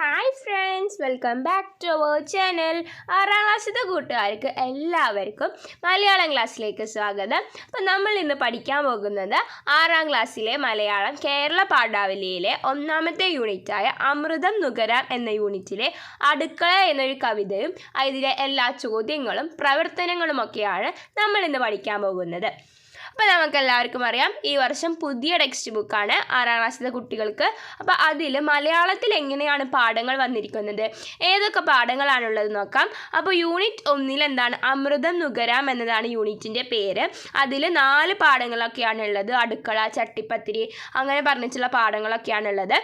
Hi friends welcome back to our channel ആറാം ക്ലാസ്സിലെ കൂട്ടുകാർക്ക് എല്ലാവർക്കും മലയാളം ക്ലാസ്സിലേക്ക് സ്വാഗതം. അപ്പം നമ്മൾ ഇന്ന് പഠിക്കാൻ പോകുന്നത് ആറാം ക്ലാസ്സിലെ മലയാളം കേരള പാഠാവലിയിലെ ഒന്നാമത്തെ യൂണിറ്റായ അമൃതം നുകരാം എന്ന യൂണിറ്റിലെ അടുക്കള എന്നൊരു കവിതയും അതിലെ എല്ലാ ചോദ്യങ്ങളും പ്രവർത്തനങ്ങളുമൊക്കെയാണ് നമ്മൾ ഇന്ന് പഠിക്കാൻ പോകുന്നത്. അപ്പോൾ നമുക്ക് എല്ലാവർക്കും അറിയാം ഈ വർഷം പുതിയ ടെക്സ്റ്റ് ബുക്കാണ് ആറാം ക്ലാസ്സിലെ കുട്ടികൾക്ക്. അപ്പോൾ അതിൽ മലയാളത്തിൽ എങ്ങനെയാണ് പാഠങ്ങൾ വന്നിരിക്കുന്നത്? ഏതൊക്കെ പാഠങ്ങളാണുള്ളത് നോക്കാം. അപ്പോൾ യൂണിറ്റ് ഒന്നിൽ എന്താണ്? അമൃതം നുകരാം എന്നതാണ് യൂണിറ്റിന്റെ പേര്. അതിൽ നാല് പാഠങ്ങളൊക്കെയാണ് ഉള്ളത്. അടുക്കള ചട്ടിപ്പത്തിരി അങ്ങനെ പറഞ്ഞിട്ടുള്ള പാഠങ്ങളൊക്കെയാണ് ഉള്ളത്.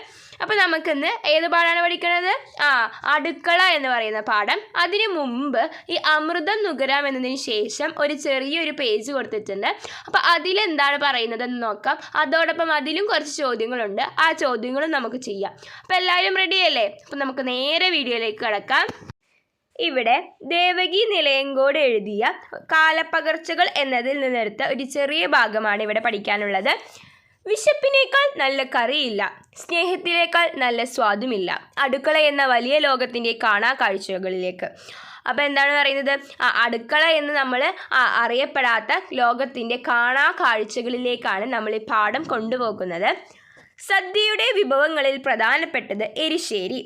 അപ്പോൾ നമുക്കിന്ന് ഏത് പാഠമാണ് പഠിക്കുന്നത് ആ അടുക്കള എന്ന് പറയുന്ന പാഠം. അതിനു മുമ്പ് ഈ അമൃതം നുകരാം എന്നതിന് ശേഷം ഒരു ചെറിയൊരു പേജ് കൊടുത്തിട്ടുണ്ട്. അപ്പോൾ അതിലെന്താണ് പറയുന്നതെന്ന് നോക്കാം. അതോടൊപ്പം അതിലും കുറച്ച് ചോദ്യങ്ങളുണ്ട്. ആ ചോദ്യങ്ങളും നമുക്ക് ചെയ്യാം. അപ്പോൾ എല്ലാവരും റെഡിയല്ലേ അപ്പോൾ നമുക്ക് നേരെ വീഡിയോയിലേക്ക് കിടക്കാം. ഇവിടെ ദേവകി നിലയങ്കോട് എഴുതിയ കാലപ്പകർച്ചകൾ എന്നതിൽ നിന്നെടുത്ത ഒരു ചെറിയ ഭാഗമാണ് ഇവിടെ പഠിക്കാനുള്ളത്. വിശപ്പിനേക്കാൾ നല്ല കറിയില്ല. സ്നേഹത്തിനേക്കാൾ നല്ല സ്വാദുമില്ല. അടുക്കള എന്ന വലിയ ലോകത്തിന്റെ കാണാ കാഴ്ചകളിലേക്ക്. അപ്പോൾ എന്താണ് പറയുന്നത്? അടുക്കള എന്ന് നമ്മൾ അറിയപ്പെടാത്ത ലോകത്തിന്റെ കാണാ കാഴ്ചകളിലേക്കാണ് നമ്മൾ ഈ പാഠം കൊണ്ടുപോകുന്നത്. സദ്യയുടെ വിഭവങ്ങളിൽ പ്രധാനപ്പെട്ടത് എരിശ്ശേരി.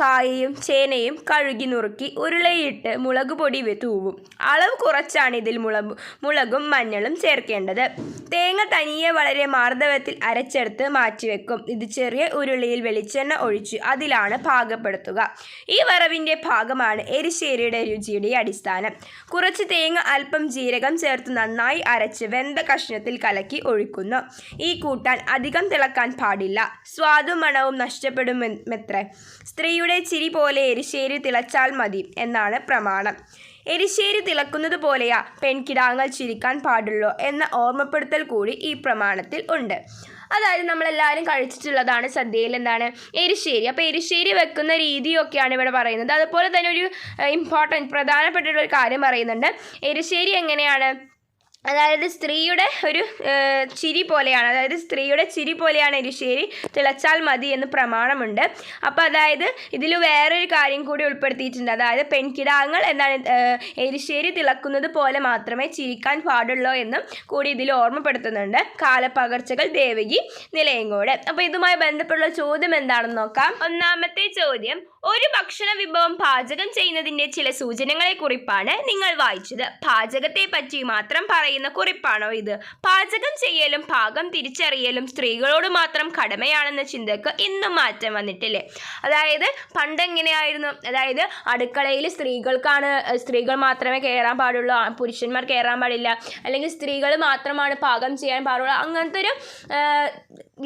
കായയും ചേനയും കഴുകി നുറുക്കി ഉരുളയിട്ട് മുളക് പൊടി തൂവും. അളവ് കുറച്ചാണ് ഇതിൽ മുളകും മഞ്ഞളും ചേർക്കേണ്ടത്. തേങ്ങ തനിയെ വളരെ മാർദ്ദവത്തിൽ അരച്ചെടുത്ത് മാറ്റിവെക്കും. ഇത് ചെറിയ ഉരുളിയിൽ വെളിച്ചെണ്ണ ഒഴിച്ച് അതിലാണ് പാകപ്പെടുത്തുക. ഈ വറവിന്റെ ഭാഗമാണ് എരിശ്ശേരിയുടെ രുചിയുടെ അടിസ്ഥാനം. കുറച്ച് തേങ്ങ അല്പം ജീരകം ചേർത്ത് നന്നായി അരച്ച് വെന്ത കഷ്ണത്തിൽ കലക്കി ഒഴിക്കുന്നു. ഈ കൂട്ടാൻ അധികം തിളക്കാൻ പാടില്ല. സ്വാദും മണവും നഷ്ടപ്പെടുമെത്രേ സ്ത്രീയുടെ ചിരി പോലെ എരിശ്ശേരി തിളച്ചാൽ മതി എന്നാണ് പ്രമാണം. എരിശ്ശേരി തിളക്കുന്നത് പോലെയാ പെൺകിടാങ്ങൾ ചിരിക്കാൻ പാടുള്ളൂ എന്ന ഓർമ്മപ്പെടുത്തൽ കൂടി ഈ പ്രമാണത്തിൽ ഉണ്ട്. അതായത് നമ്മളെല്ലാവരും കഴിച്ചിട്ടുള്ളതാണ് സദ്യയിൽ എന്താണ് എരിശ്ശേരി അപ്പോൾ എരിശ്ശേരി വെക്കുന്ന രീതിയൊക്കെയാണ് ഇവിടെ പറയുന്നത്. അതുപോലെ തന്നെ ഒരു ഇമ്പോർട്ടന്റ് പ്രധാനപ്പെട്ട ഒരു കാര്യം പറയുന്നുണ്ട്. എരിശ്ശേരി എങ്ങനെയാണ്? അതായത് സ്ത്രീയുടെ ഒരു ചിരി പോലെയാണ് അതായത് സ്ത്രീയുടെ ചിരി പോലെയാണ് എരിശ്ശേരി തിളച്ചാൽ മതി എന്ന് പ്രമാണമുണ്ട്. അപ്പോൾ അതായത് ഇതിൽ വേറൊരു കാര്യം കൂടി ഉൾപ്പെടുത്തിയിട്ടുണ്ട്. അതായത് പെൺകിടാങ്ങൾ എന്താണ് എരിശ്ശേരി തിളക്കുന്നത് പോലെ മാത്രമേ ചിരിക്കാൻ പാടുള്ളൂ എന്നും കൂടി ഇതിൽ ഓർമ്മപ്പെടുത്തുന്നുണ്ട്. കാലപ്പകർച്ചകൾ ദേവകി നിലയങ്ങോട് അപ്പോൾ ഇതുമായി ബന്ധപ്പെട്ടുള്ള ചോദ്യം എന്താണെന്ന് നോക്കാം. ഒന്നാമത്തെ ചോദ്യം ഒരു ഭക്ഷണ വിഭവം പാചകം ചെയ്യുന്നതിന്റെ ചില സൂചനകളെ കുറിപ്പാണ് നിങ്ങൾ വായിച്ചത്. പാചകത്തെ പറ്റി മാത്രം പറയുന്ന കുറിപ്പാണോ ഇത്? പാചകം ചെയ്യലും പാകം തിരിച്ചറിയലും സ്ത്രീകളോട് മാത്രം കടമയാണെന്ന ചിന്തക്ക് ഇന്നും മാറ്റം വന്നിട്ടില്ലേ? അതായത് പണ്ട് എങ്ങനെയായിരുന്നു അതായത് അടുക്കളയിൽ സ്ത്രീകൾക്കാണ് സ്ത്രീകൾ മാത്രമേ കയറാൻ പാടുള്ളൂ പുരുഷന്മാർ കയറാൻ പാടില്ല അല്ലെങ്കിൽ സ്ത്രീകൾ മാത്രമാണ് പാകം ചെയ്യാൻ പാടുള്ളൂ അങ്ങനത്തെ ഒരു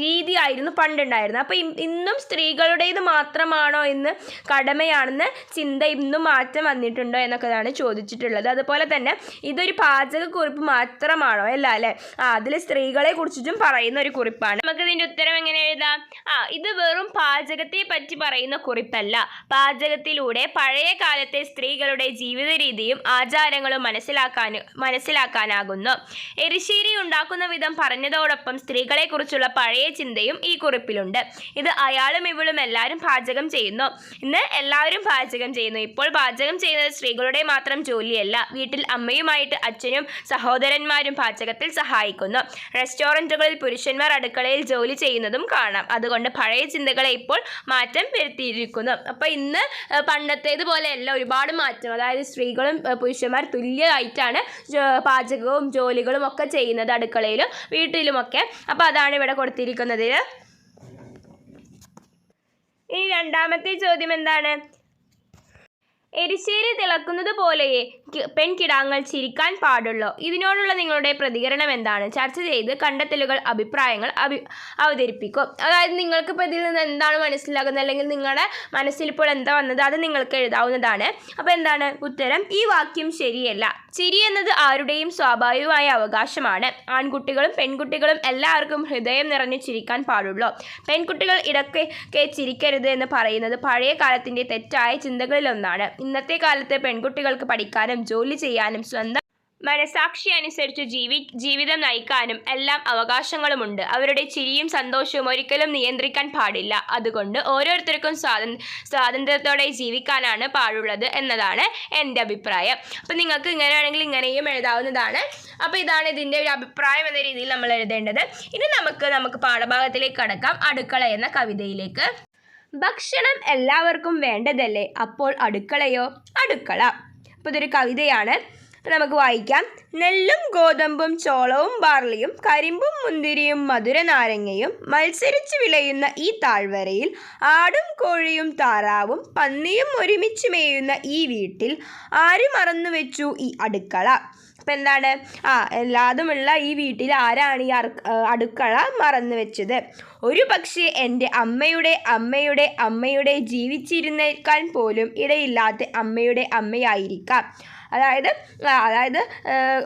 രീതിയായിരുന്നു പണ്ടുണ്ടായിരുന്നത്. അപ്പോൾ ഇന്നും സ്ത്രീകളുടേത് മാത്രമാണോ എന്ന് കടമയാണെന്ന് ചിന്ത ഇന്നും മാറ്റം വന്നിട്ടുണ്ടോ എന്നൊക്കെയാണ് ചോദിച്ചിട്ടുള്ളത്. അതുപോലെ തന്നെ ഇതൊരു പാചകക്കുറിപ്പ് മാത്രമാണോ അല്ല അല്ലേ? ആ അതിൽ സ്ത്രീകളെ കുറിച്ചിട്ടും പറയുന്ന ഒരു കുറിപ്പാണ്. നമുക്ക് ഇതിന്റെ ഉത്തരം എങ്ങനെ എഴുതാം? ആ ഇത് വെറും പാചകത്തെ പറ്റി പറയുന്ന കുറിപ്പല്ല. പാചകത്തിലൂടെ പഴയ കാലത്തെ സ്ത്രീകളുടെ ജീവിത രീതിയും ആചാരങ്ങളും മനസ്സിലാക്കാൻ മനസ്സിലാക്കാനാകുന്നു. എരിശ്ശേരി ഉണ്ടാക്കുന്ന വിധം പറഞ്ഞതോടൊപ്പം സ്ത്രീകളെക്കുറിച്ചുള്ള പഴയ ചിന്തയും ഈ കുറിപ്പിലുണ്ട്. ഇത് അയാളും ഇവളും എല്ലാവരും പാചകം ചെയ്യുന്നു. ഇന്ന് എല്ലാവരും പാചകം ചെയ്യുന്നു. ഇപ്പോൾ പാചകം ചെയ്യുന്നത് സ്ത്രീകളുടെ മാത്രം ജോലിയല്ല. വീട്ടിൽ അമ്മയുമായിട്ട് അച്ഛനും സഹോദരന്മാരും പാചകത്തിൽ സഹായിക്കുന്നു. റെസ്റ്റോറന്റുകളിൽ പുരുഷന്മാർ അടുക്കളയിൽ ജോലി ചെയ്യുന്നതും കാണാം. അതുകൊണ്ട് പഴയ ചിന്തകളെ ഇപ്പോൾ മാറ്റം വരുത്തിയിരിക്കുന്നു. അപ്പോൾ ഇന്ന് പണ്ടത്തേതുപോലെയല്ല. ഒരുപാട് മാറ്റം. അതായത് സ്ത്രീകളും പുരുഷന്മാർ തുല്യമായിട്ടാണ് പാചകവും ജോലികളും ഒക്കെ ചെയ്യുന്നത് അടുക്കളയിലും വീട്ടിലുമൊക്കെ. അപ്പോൾ അതാണ് ഇവിടെ കൊടുത്തിരിക്കുന്നത്. ഇനി രണ്ടാമത്തെ ചോദ്യം എന്താണ്? എരിശ്ശേരി തിളക്കുന്നത് പോലെയേ പെൺകിടാങ്ങൾ ചിരിക്കാൻ പാടുള്ളൂ. ഇതിനോടുള്ള നിങ്ങളുടെ പ്രതികരണം എന്താണ്? ചർച്ച ചെയ്ത് കണ്ടെത്തലുകൾ അഭിപ്രായങ്ങൾ അഭി അവതരിപ്പിക്കും. അതായത് നിങ്ങൾക്കിപ്പോൾ ഇതിൽ നിന്ന് എന്താണ് മനസ്സിലാകുന്നത്? അല്ലെങ്കിൽ നിങ്ങളുടെ മനസ്സിൽ ഇപ്പോൾ എന്താ വന്നത്? അത് നിങ്ങൾക്ക് എഴുതാവുന്നതാണ്. അപ്പോൾ എന്താണ് ഉത്തരം? ഈ വാക്യം ശരിയല്ല. ചിരി എന്നത് ആരുടെയും സ്വാഭാവികമായ അവകാശമാണ്. ആൺകുട്ടികളും പെൺകുട്ടികളും എല്ലാവർക്കും ഹൃദയം നിറഞ്ഞ് ചിരിക്കാൻ പാടുള്ളൂ. പെൺകുട്ടികൾ ഇടയ്ക്കൊക്കെ ചിരിക്കരുത് എന്ന് പറയുന്നത് പഴയ കാലത്തിന്റെ തെറ്റായ ചിന്തകളിലൊന്നാണ്. ഇന്നത്തെ കാലത്ത് പെൺകുട്ടികൾക്ക് പഠിക്കാനും ജോലി ചെയ്യാനും സ്വന്തം മനസാക്ഷി അനുസരിച്ച് ജീവി ജീവിതം നയിക്കാനും എല്ലാം അവകാശങ്ങളുമുണ്ട്. അവരുടെ ചിരിയും സന്തോഷവും ഒരിക്കലും നിയന്ത്രിക്കാൻ പാടില്ല. അതുകൊണ്ട് ഓരോരുത്തർക്കും സ്വാതന് സ്വാതന്ത്ര്യത്തോടെ ജീവിക്കാനാണ് പാടുള്ളത് എന്നതാണ് എന്റെ അഭിപ്രായം. അപ്പം നിങ്ങൾക്ക് ഇങ്ങനെയാണെങ്കിൽ ഇങ്ങനെയും എഴുതാവുന്നതാണ്. അപ്പോൾ ഇതാണ് ഇതിന്റെ ഒരു അഭിപ്രായം എന്ന രീതിയിൽ നമ്മൾ എഴുതേണ്ടത്. ഇനി നമുക്ക് നമുക്ക് പാഠഭാഗത്തിലേക്ക് കടക്കാം. അടുക്കള എന്ന കവിതയിലേക്ക്. ഭക്ഷണം എല്ലാവർക്കും വേണ്ടതല്ലേ? അപ്പോൾ അടുക്കളയോ? അടുക്കള. അപ്പോൾ ഇതൊരു കവിതയാണ്. നമുക്ക് വായിക്കാം. നെല്ലും ഗോതമ്പും ചോളവും ബാർലിയും കരിമ്പും മുന്തിരിയും മധുര നാരങ്ങയും മത്സരിച്ച് വിളയുന്ന ഈ താഴ്വരയിൽ ആടും കോഴിയും താറാവും പന്നിയും ഒരുമിച്ച് മേയുന്ന ഈ വീട്ടിൽ ആര് മറന്നു വെച്ചു ഈ അടുക്കള? അപ്പം എന്താണ്? ആ എല്ലാതുമുള്ള ഈ വീട്ടിൽ ആരാണ് ഈ അടുക്കള മറന്നു വെച്ചത്? ഒരു പക്ഷേ എന്റെ അമ്മയുടെ അമ്മയുടെ അമ്മയുടെ ജീവിച്ചിരുന്നേക്കാൻ പോലും ഇടയില്ലാത്ത അമ്മയുടെ അമ്മയായിരിക്കാം. അതായത് അതായത്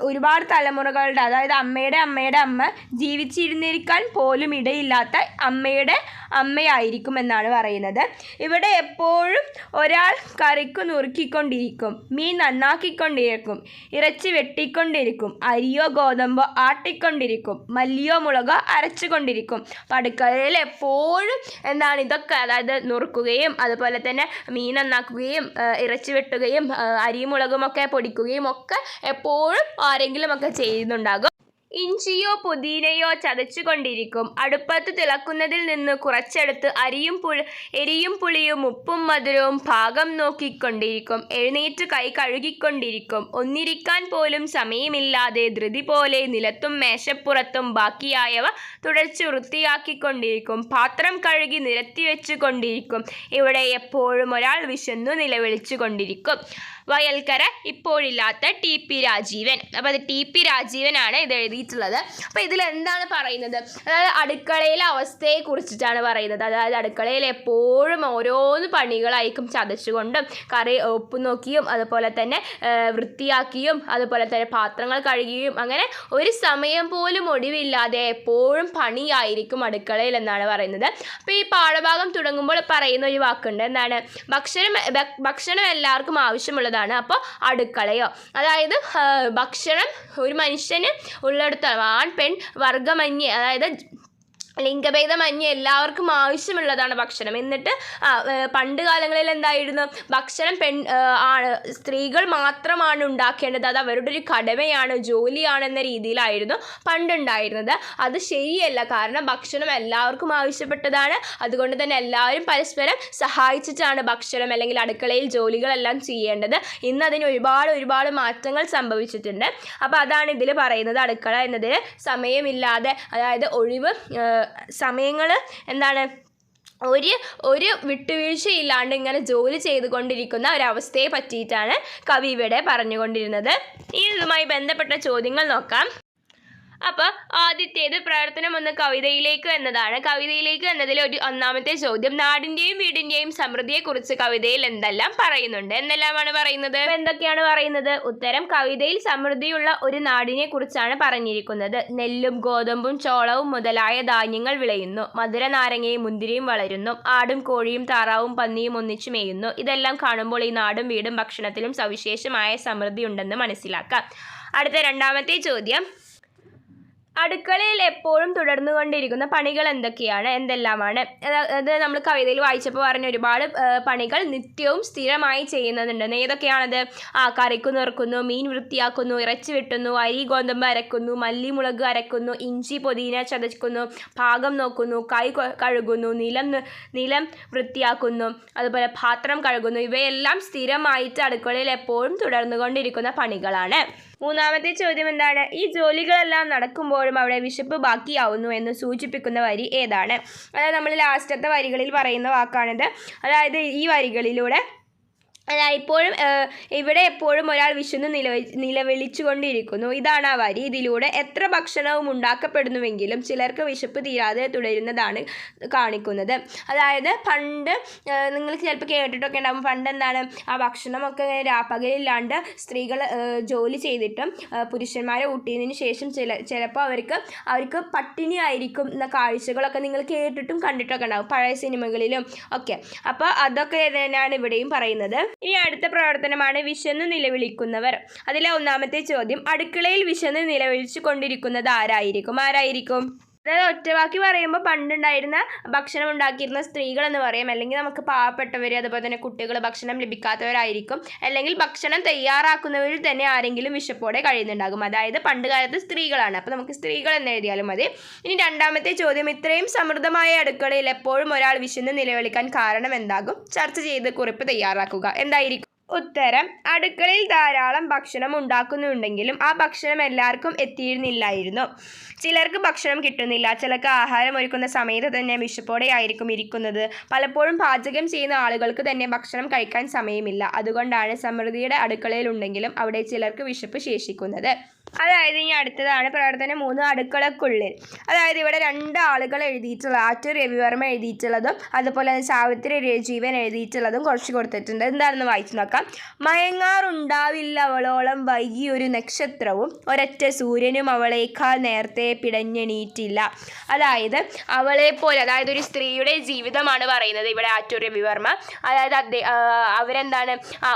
ഒരുപാട് തലമുറകളുടെ അതായത് അമ്മയുടെ അമ്മയുടെ അമ്മ ജീവിച്ചിരുന്നിരിക്കാൻ പോലും ഇടയില്ലാത്ത അമ്മയുടെ അമ്മയായിരിക്കും എന്നാണ് പറയുന്നത്. ഇവിടെ എപ്പോഴും ഒരാൾ കറിക്ക് നുറുക്കിക്കൊണ്ടിരിക്കും മീൻ നന്നാക്കിക്കൊണ്ടിരിക്കും ഇറച്ചി വെട്ടിക്കൊണ്ടിരിക്കും അരിയോ ഗോതമ്പോ ആട്ടിക്കൊണ്ടിരിക്കും മല്ലിയോ മുളകോ അരച്ചുകൊണ്ടിരിക്കും. പടുക്കളയിൽ എപ്പോഴും എന്താണ് ഇതൊക്കെ അതായത് നുറുക്കുകയും അതുപോലെ തന്നെ മീൻ നന്നാക്കുകയും ഇറച്ചി വെട്ടുകയും അരിയും പൊടിക്കുകയും ഒക്കെ എപ്പോഴും ആരെങ്കിലും ഒക്കെ ചെയ്യുന്നുണ്ടാകും. ഇഞ്ചിയോ പുതിനയോ ചതച്ചുകൊണ്ടിരിക്കും. അടുപ്പത്ത് തിളക്കുന്നതിൽ നിന്ന് കുറച്ചെടുത്ത് അരിയും പുളി എരിയും പുളിയും ഉപ്പും മധുരവും ഭാഗം നോക്കിക്കൊണ്ടിരിക്കും. എഴുന്നേറ്റ് കൈ കഴുകിക്കൊണ്ടിരിക്കും. ഒന്നിരിക്കാൻ പോലും സമയമില്ലാതെ ധൃതി പോലെ നിലത്തും മേശപ്പുറത്തും ബാക്കിയായവ തുടച്ചു വൃത്തിയാക്കിക്കൊണ്ടിരിക്കും. പാത്രം കഴുകി നിരത്തി വെച്ചു കൊണ്ടിരിക്കും ഇവിടെ എപ്പോഴും ഒരാൾ വിശന്നു നിലവിളിച്ചു കൊണ്ടിരിക്കും വയൽക്കര ഇപ്പോഴില്ലാത്ത ടി പി രാജീവൻ. അപ്പോൾ അത് ടി പി രാജീവനാണ് ഇത് എഴുതിയിട്ടുള്ളത്. അപ്പോൾ ഇതിൽ എന്താണ് പറയുന്നത്? അതായത് അടുക്കളയിലെ അവസ്ഥയെ കുറിച്ചിട്ടാണ് പറയുന്നത്. അതായത് അടുക്കളയിൽ എപ്പോഴും ഓരോന്ന് പണികളായിരിക്കും ചതച്ചുകൊണ്ടും കറി ഉപ്പ് നോക്കിയും അതുപോലെ തന്നെ വൃത്തിയാക്കിയും അതുപോലെ തന്നെ പാത്രങ്ങൾ കഴുകിയും അങ്ങനെ ഒരു സമയം പോലും ഒടിവില്ലാതെ എപ്പോഴും പണിയായിരിക്കും അടുക്കളയിൽ എന്നാണ് പറയുന്നത്. അപ്പോൾ ഈ പാഠഭാഗം തുടങ്ങുമ്പോൾ പറയുന്ന ഒരു വാക്കുണ്ട്. എന്താണ്? ഭക്ഷണം ഭക്ഷണം എല്ലാവർക്കും ആവശ്യമുള്ളതാണ് അപ്പോൾ അടുക്കളയോ. അതായത് ഭക്ഷണം ഒരു മനുഷ്യന് ഉള്ളിടത്തോളം ആൺ പെൺ വർഗമന്യേ അതായത് ലിംഗഭേദമന്യേ എല്ലാവർക്കും ആവശ്യമുള്ളതാണ് ഭക്ഷണം. എന്നിട്ട് പണ്ട് കാലങ്ങളിൽ എന്തായിരുന്നു? ഭക്ഷണം പെൺ ആണ് സ്ത്രീകൾ മാത്രമാണ് ഉണ്ടാക്കേണ്ടത്. അത് അവരുടെ ഒരു കടമയാണ് ജോലിയാണെന്ന രീതിയിലായിരുന്നു പണ്ടുണ്ടായിരുന്നത്. അത് ശരിയല്ല. കാരണം ഭക്ഷണം എല്ലാവർക്കും ആവശ്യപ്പെട്ടതാണ്. അതുകൊണ്ട് തന്നെ എല്ലാവരും പരസ്പരം സഹായിച്ചിട്ടാണ് ഭക്ഷണം അല്ലെങ്കിൽ അടുക്കളയിൽ ജോലികളെല്ലാം ചെയ്യേണ്ടത്. ഇന്ന് അതിന് ഒരുപാട് ഒരുപാട് മാറ്റങ്ങൾ സംഭവിച്ചിട്ടുണ്ട്. അപ്പോൾ അതാണ് ഇതിൽ പറയുന്നത്. അടുക്കള എന്നതിൽ സമയമില്ലാതെ അതായത് ഒഴിവ് സമയങ്ങൾ എന്താണ്? ഒരു ഒരു വിട്ടുവീഴ്ചയില്ലാണ്ട് ഇങ്ങനെ ജോലി ചെയ്തുകൊണ്ടിരിക്കുന്ന ഒരവസ്ഥയെ പറ്റിയിട്ടാണ് കവി ഇവിടെ പറഞ്ഞുകൊണ്ടിരുന്നത്. ഇനി ഇതുമായി ബന്ധപ്പെട്ട ചോദ്യങ്ങൾ നോക്കാം. അപ്പോൾ ആദ്യത്തേത് പ്രവർത്തനം ഒന്ന് കവിതയിലേക്ക് എന്നതാണ്. കവിതയിലേക്ക് എന്നതിൽ ഒരു ഒന്നാമത്തെ ചോദ്യം നാടിന്റെയും വീടിന്റെയും സമൃദ്ധിയെക്കുറിച്ച് കവിതയിൽ എന്തെല്ലാം പറയുന്നുണ്ട്? എന്തെല്ലാമാണ് പറയുന്നത്? എന്തൊക്കെയാണ് പറയുന്നത്? ഉത്തരം കവിതയിൽ സമൃദ്ധിയുള്ള ഒരു നാടിനെ കുറിച്ചാണ് പറഞ്ഞിരിക്കുന്നത്. നെല്ലും ഗോതമ്പും ചോളവും മുതലായ ധാന്യങ്ങൾ വിളയുന്നു. മധുര നാരങ്ങയും മുന്തിരിയും വളരുന്നു. ആടും കോഴിയും താറാവും പന്നിയും ഒന്നിച്ചു മേയുന്നു. ഇതെല്ലാം കാണുമ്പോൾ ഈ നാടും വീടും ഭക്ഷണത്തിലും സവിശേഷമായ സമൃദ്ധി ഉണ്ടെന്ന് മനസ്സിലാക്കാം. അടുത്ത രണ്ടാമത്തെ ചോദ്യം. അടുക്കളയിൽ എപ്പോഴും തുടർന്നു കൊണ്ടിരിക്കുന്ന പണികൾ എന്തൊക്കെയാണ്? എന്തെല്ലാമാണ്? അത് നമ്മൾ കവിതയിൽ വായിച്ചപ്പോൾ പറഞ്ഞ ഒരുപാട് പണികൾ നിത്യവും സ്ഥിരമായി ചെയ്യുന്നതുണ്ട്. ഏതൊക്കെയാണത്? ആ കറിക്ക് നിറക്കുന്നു മീൻ വൃത്തിയാക്കുന്നു ഇറച്ചി വെട്ടുന്നു അരി ഗോതമ്പ് അരക്കുന്നു മല്ലിമുളക് അരക്കുന്നു ഇഞ്ചി പൊതിന ചതക്കുന്നു പാകം നോക്കുന്നു കൈ കഴുകുന്നു നിലം നിലം വൃത്തിയാക്കുന്നു അതുപോലെ പാത്രം കഴുകുന്നു. ഇവയെല്ലാം സ്ഥിരമായിട്ട് അടുക്കളയിൽ എപ്പോഴും തുടർന്നുകൊണ്ടിരിക്കുന്ന പണികളാണ്. മൂന്നാമത്തെ ചോദ്യം എന്താണ്? ഈ ജോലികളെല്ലാം നടക്കുമ്പോഴും അവിടെ വിശപ്പ് ബാക്കിയാവുന്നു എന്ന് സൂചിപ്പിക്കുന്ന വരി ഏതാണ്? അതായത് നമ്മൾ ലാസ്റ്റത്തെ വരികളിൽ പറയുന്ന വാക്കാണിത്. അതായത് ഈ വരികളിലൂടെ അതായത് ഇപ്പോഴും ഇവിടെ എപ്പോഴും ഒരാൾ വിശന്ന് നിലവി നിലവിളിച്ചു കൊണ്ടിരിക്കുന്നു ഇതാണ് ആ വരി. ഇതിലൂടെ എത്ര ഭക്ഷണവും ഉണ്ടാക്കപ്പെടുന്നുവെങ്കിലും ചിലർക്ക് വിശപ്പ് തീരാതെ തുടരുന്നതാണ് കാണിക്കുന്നത്. അതായത് പണ്ട് നിങ്ങൾ ചിലപ്പോൾ കേട്ടിട്ടൊക്കെ ഉണ്ടാകും പണ്ട് എന്താണ്? ആ ഭക്ഷണമൊക്കെ രാപ്പകലില്ലാണ്ട് സ്ത്രീകൾ ജോലി ചെയ്തിട്ടും പുരുഷന്മാരെ ഊട്ടിയതിന് ശേഷം ചില ചിലപ്പോൾ അവർക്ക് അവർക്ക് പട്ടിണി ആയിരിക്കും എന്ന കാഴ്ചകളൊക്കെ നിങ്ങൾ കേട്ടിട്ടും കണ്ടിട്ടൊക്കെ ഉണ്ടാകും പഴയ സിനിമകളിലും ഒക്കെ. അപ്പോൾ അതൊക്കെ തന്നെയാണ് ഇവിടെയും പറയുന്നത്. ഇനി അടുത്ത പ്രവർത്തനമാണ് വിശന്ന് നിലവിളിക്കുന്നവർ. അതിലെ ഒന്നാമത്തെ ചോദ്യം അടുക്കളയിൽ വിശന്ന് നിലവിളിച്ചു കൊണ്ടിരിക്കുന്നത് ആരായിരിക്കും? ആരായിരിക്കും? അതായത് ഒറ്റവാക്കി പറയുമ്പോൾ പണ്ടുണ്ടായിരുന്ന ഭക്ഷണം ഉണ്ടാക്കിയിരുന്ന സ്ത്രീകൾ എന്ന് പറയും. അല്ലെങ്കിൽ നമുക്ക് പാവപ്പെട്ടവർ അതുപോലെ തന്നെ കുട്ടികൾ ഭക്ഷണം ലഭിക്കാത്തവരായിരിക്കും. അല്ലെങ്കിൽ ഭക്ഷണം തയ്യാറാക്കുന്നവരിൽ തന്നെ ആരെങ്കിലും വിശപ്പോടെ കഴിയുന്നുണ്ടാകും. അതായത് പണ്ട് കാലത്ത് സ്ത്രീകളാണ്. അപ്പോൾ നമുക്ക് സ്ത്രീകൾ എന്ന് എഴുതിയാലും മതി. ഇനി രണ്ടാമത്തെ ചോദ്യം. ഇത്രയും സമൃദ്ധമായ അടുക്കളയിൽ എപ്പോഴും ഒരാൾ വിശന്ന് നിലവിളിക്കാൻ കാരണം എന്താകും? ചർച്ച ചെയ്ത് കുറിപ്പ് തയ്യാറാക്കുക. എന്തായിരിക്കും? ഉത്തരം അടുക്കളയിൽ ധാരാളം ഭക്ഷണം ഉണ്ടാക്കുന്നുണ്ടെങ്കിലും ആ ഭക്ഷണം എല്ലാവർക്കും എത്തിയിരുന്നില്ലായിരുന്നു. ചിലർക്ക് ഭക്ഷണം കിട്ടുന്നില്ല ചിലർക്ക് ആഹാരം ഒരുക്കുന്ന സമയത്ത് തന്നെ വിശപ്പോടെ ആയിരിക്കും ഇരിക്കുന്നത്. പലപ്പോഴും പാചകം ചെയ്യുന്ന ആളുകൾക്ക് തന്നെ ഭക്ഷണം കഴിക്കാൻ സമയമില്ല. അതുകൊണ്ടാണ് സമൃദ്ധിയുടെ അടുക്കളയിൽ ഉണ്ടെങ്കിലും അവിടെ ചിലർക്ക് വിശപ്പ് ശേഷിക്കുന്നത്. അതായത് ഇനി അടുത്തതാണ് പ്രവർത്തനം മൂന്ന് അടുക്കളക്കുള്ളിൽ. അതായത് ഇവിടെ രണ്ട് ആളുകൾ എഴുതിയിട്ടുള്ള ആറ്റൂർ രവിവർമ്മ എഴുതിയിട്ടുള്ളതും അതുപോലെ തന്നെ സാവിത്രി രജീവൻ എഴുതിയിട്ടുള്ളതും കുറച്ച് കൊടുത്തിട്ടുണ്ട്. എന്താണെന്ന് വായിച്ചു നോക്കാം. മയങ്ങാറുണ്ടാവില്ല അവളോളം വൈകി ഒരു നക്ഷത്രവും ഒരൊറ്റ സൂര്യനും അവളേക്കാൾ നേരത്തെ പിടഞ്ഞെണീറ്റില്ല അതായത് അവളെ അവളെപ്പോലെ അതായത് ഒരു സ്ത്രീയുടെ ജീവിതമാണ് പറയുന്നത് ഇവിടെ ആറ്റൂർ രവിവർമ്മ. അതായത് അദ്ദേഹം അവരെന്താണ്?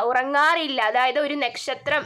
ഉറങ്ങാറില്ല. അതായത് ഒരു നക്ഷത്രം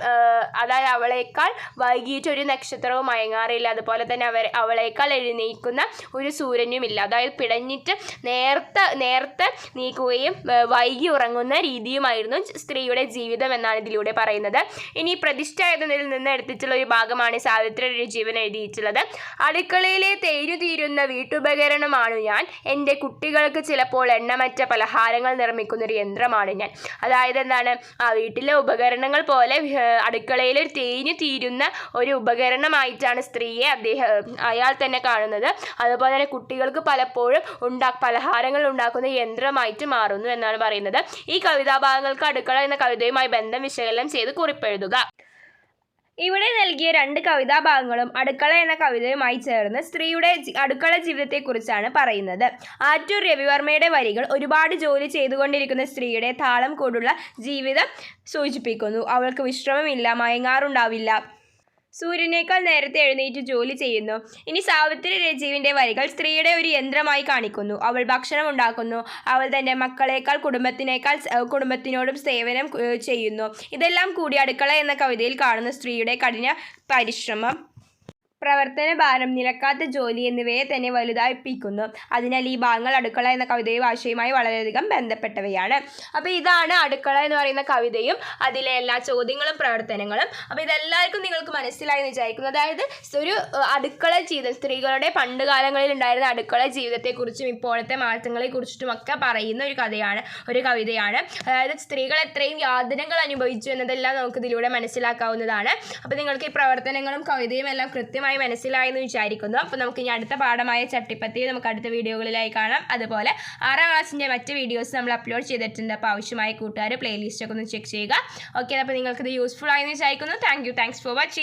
അതായത് അവളേക്കാൾ വൈകിട്ട് ഒരു നക്ഷത്രവും മയങ്ങാറില്ല. അതുപോലെ തന്നെ അവർ അവളേക്കാൾ എഴുന്നേൽക്കുന്ന ഒരു സൂര്യനുമില്ല. അതായത് പിടഞ്ഞിട്ട് നേർത്ത നേർത്ത് നീക്കുകയും വൈകി ഉറങ്ങുന്ന രീതിയുമായിരുന്നു സ്ത്രീയുടെ ജീവിതം എന്നാണ് ഇതിലൂടെ പറയുന്നത്. ഇനി പ്രതിഷ്ഠ എന്നതിൽ നിന്ന് എടുത്തിട്ടുള്ള ഒരു ഭാഗമാണ് സാവിത്രിയുടെ ജീവൻ എഴുതിയിട്ടുള്ളത്. അടുക്കളയിലെ തേരു തീരുന്ന വീട്ടുപകരണമാണ് ഞാൻ. എന്റെ കുട്ടികൾക്ക് ചിലപ്പോൾ എണ്ണമറ്റ പലഹാരങ്ങൾ നിർമ്മിക്കുന്ന ഒരു യന്ത്രമാണ് ഞാൻ. അതായത് എന്താണ്? ആ വീട്ടിലെ ഉപകരണങ്ങൾ പോലെ അടുക്കളയിലെ തേഞ്ഞു തീരുന്ന ഒരു ഉപകരണമായിട്ടാണ് സ്ത്രീയെ അദ്ദേഹം അയാൾ തന്നെ കാണുന്നത്. അതുപോലെ തന്നെ കുട്ടികൾക്ക് പലപ്പോഴും ഉണ്ടാ പലഹാരങ്ങൾ ഉണ്ടാക്കുന്ന യന്ത്രമായിട്ട് മാറുന്നു എന്നാണ് പറയുന്നത്. ഈ കവിതാഭാഗങ്ങൾക്ക് അടുക്കള എന്ന കവിതയുമായി ബന്ധം വിശകലനം ചെയ്ത് കുറിപ്പെഴുതുക. ഇവിടെ നൽകിയ രണ്ട് കവിതാഭാഗങ്ങളും അടുക്കള എന്ന കവിതയുമായി ചേർന്ന് സ്ത്രീയുടെ അടുക്കള ജീവിതത്തെക്കുറിച്ചാണ് പറയുന്നത്. ആറ്റൂർ രവിവർമ്മയുടെ വരികൾ ഒരുപാട് ജോലി ചെയ്തുകൊണ്ടിരിക്കുന്ന സ്ത്രീയുടെ താളം കൂടുള്ള ജീവിതം സൂചിപ്പിക്കുന്നു. അവൾക്ക് വിശ്രമമില്ല മയങ്ങാറുണ്ടാവില്ല. സൂര്യനേക്കാൾ നേരത്തെ എഴുന്നേറ്റ് ജോലി ചെയ്യുന്നു. ഇനി സാവിത്രി രജീവിന്റെ വരികൾ സ്ത്രീയുടെ ഒരു യന്ത്രമായി കാണിക്കുന്നു. അവൾ ഭക്ഷണം ഉണ്ടാക്കുന്നു. അവൾ തന്റെ മക്കളേക്കാൾ കുടുംബത്തിനേക്കാൾ കുടുംബത്തിനോടും സേവനം ചെയ്യുന്നു. ഇതെല്ലാം കൂടി അടുക്കള എന്ന കവിതയിൽ കാണുന്ന സ്ത്രീയുടെ കഠിന പരിശ്രമം. പ്രവർത്തന ഭാരം നിലക്കാത്ത ജോലി എന്നിവയെ തന്നെ വലുതായിപ്പിക്കുന്നു. അതിനാൽ ഈ ഭാഗങ്ങൾ അടുക്കള എന്ന കവിതയും ആശയവുമായി വളരെയധികം ബന്ധപ്പെട്ടവയാണ്. അപ്പോൾ ഇതാണ് അടുക്കള എന്ന് പറയുന്ന കവിതയും അതിലെ എല്ലാ ചോദ്യങ്ങളും പ്രവർത്തനങ്ങളും. അപ്പോൾ ഇതെല്ലാവർക്കും നിങ്ങൾക്ക് മനസ്സിലായി എന്ന് വിചാരിക്കുന്നു. അതായത് ഒരു അടുക്കള ജീവിതം സ്ത്രീകളുടെ പണ്ട് കാലങ്ങളിൽ ഉണ്ടായിരുന്ന അടുക്കള ജീവിതത്തെക്കുറിച്ചും ഇപ്പോഴത്തെ മാറ്റങ്ങളെ കുറിച്ചിട്ടും ഒക്കെ പറയുന്ന ഒരു കഥയാണ് ഒരു കവിതയാണ്. അതായത് സ്ത്രീകൾ എത്രയും യാതനകൾ അനുഭവിച്ചു എന്നതെല്ലാം നമുക്ക് ഇതിലൂടെ മനസ്സിലാക്കാവുന്നതാണ്. അപ്പോൾ നിങ്ങൾക്ക് ഈ പ്രവർത്തനങ്ങളും കവിതയും എല്ലാം കൃത്യമായി മനസ്സിലായി എന്ന് വിചാരിക്കുന്നു. അപ്പോൾ നമുക്ക് ഇനി അടുത്ത പാഠമായ ചട്ടിപ്പത്തി നമുക്ക് അടുത്ത വീഡിയോകളിലായി കാണാം. അതുപോലെ ആറാം ക്ലാസ്സിന്റെ മറ്റ് വീഡിയോസ് നമ്മൾ അപ്ലോഡ് ചെയ്തിട്ടുണ്ട്. അപ്പോൾ ആവശ്യമായ കൂട്ടുകാർ പ്ലേലിസ്റ്റൊക്കെ ഒന്ന് ചെക്ക് ചെയ്യുക. ഓക്കെ അപ്പോൾ നിങ്ങൾക്കിത് യൂസ്ഫുൾ ആയെന്ന് വിചാരിക്കുന്നു. Thank you thanks for watching